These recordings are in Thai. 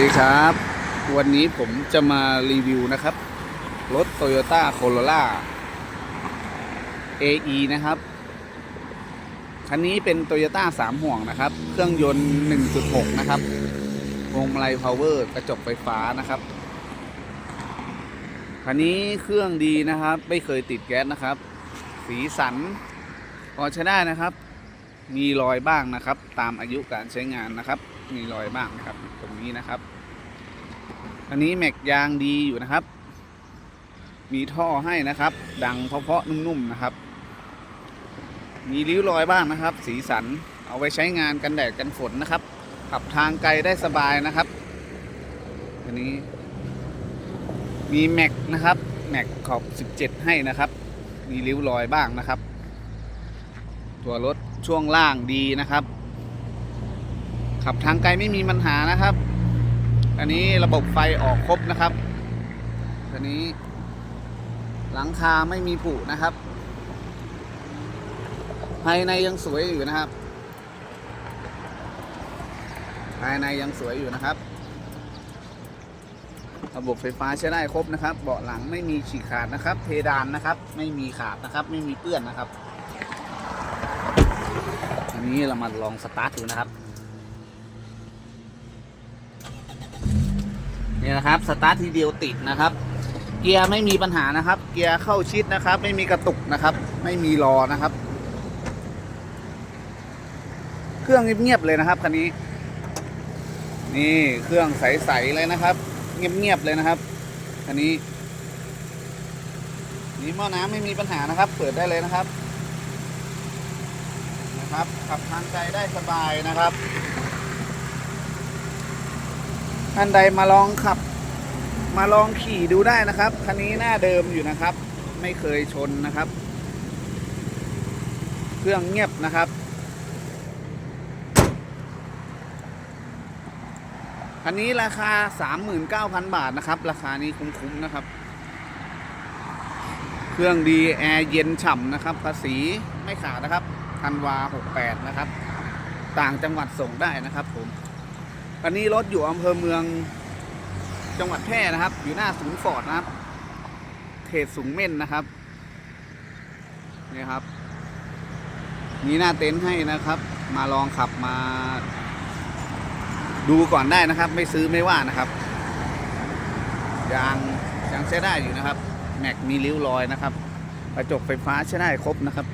ดีครับ วันนี้ผมจะมารีวิวนะครับ รถ Toyota Corolla AE นะครับ คันนี้เป็น Toyota 3 ห่วงนะครับ เครื่องยนต์ 1.6 นะครับวงมาลัยพาวเวอร์กระจกไฟฟ้านะครับ คันนี้เครื่องดีนะครับ ไม่เคยติดแก๊สนะครับ สีสันพอใช้ได้นะครับ มีรอยบ้างนะครับ ตามอายุการใช้งานนะครับ มีรอยบ้างนะครับ ตรงนี้นะครับ อันนี้แม็กยางดีอยู่นะครับ มีท่อให้นะครับ ดังเพราะๆนุ่มๆนะครับ มีริ้วรอยบ้างนะครับ สีสันเอาไว้ใช้งานกันแดดกันฝนนะครับ ขับทางไกลได้สบายนะครับ อันนี้มีแม็กนะครับแม็กขอบ 17 ให้นะครับ มีริ้วรอยบ้างนะครับ ตัวรถช่วงล่างดีนะครับ ขับทางไกลไม่มีปัญหานะครับ อันนี้ระบบไฟออกครบนะครับอันนี้ หลังคาไม่มีผุนะครับ ภายในยังสวยอยู่นะครับ ภายในยังสวยอยู่นะครับ ระบบไฟฟ้าใช้ได้ครบนะครับ เบาะหลังไม่มีฉีกขาดนะครับ เพดานนะครับ ไม่มีขาดนะครับ ไม่มีเปื้อนนะครับ อันนี้เรามาลองสตาร์ทดูนะครับ นี่นะครับสตาร์ททีเดียวติดนะครับ เกียร์ไม่มีปัญหานะครับ เกียร์เข้าชิดนะครับ ไม่มีกระตุกนะครับ ไม่มีรอนะครับ เครื่องเงียบๆเลยนะครับคันนี้ นี่เครื่องใสๆเลยนะครับ เงียบๆเลยนะครับคันนี้นี่หม้อน้ำไม่มีปัญหานะครับ เปิดได้เลยนะครับ นะครับขับทางไกลได้สบายนะครับ ท่านใดมาลองขับ มาลองขี่ดูได้นะครับคันนี้หน้าเดิมอยู่นะครับ ไม่เคยชนนะครับ เครื่องเงียบนะครับคันนี้ราคา 39,000 บาทนะครับ ราคานี้คุ้มๆนะครับ เครื่องดีแอร์เย็นฉ่ำนะครับ ภาษีไม่ขาดนะครับธันวา 68 นะครับ ต่างจังหวัดส่งได้นะครับผม อันนี้รถอยู่อำเภอเมืองจังหวัดแพร่นะครับ อยู่หน้าศูนย์ฟอร์ดนะครับ เขตสูงเม่นนะครับนี่ครับ มีหน้าเต็นท์ให้นะครับ มาลองขับมา ดูก่อนได้นะครับ ไม่ซื้อไม่ว่านะครับยางยางใช้ได้อยู่นะครับ แม็กมีริ้วรอยนะครับ กระจกไฟฟ้าใช้ได้ครบนะครับ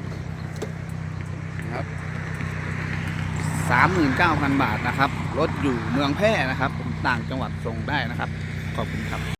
39,000 บาทนะครับ รถอยู่เมืองแพร่นะครับ ต่างจังหวัดส่งได้นะครับ ขอบคุณครับ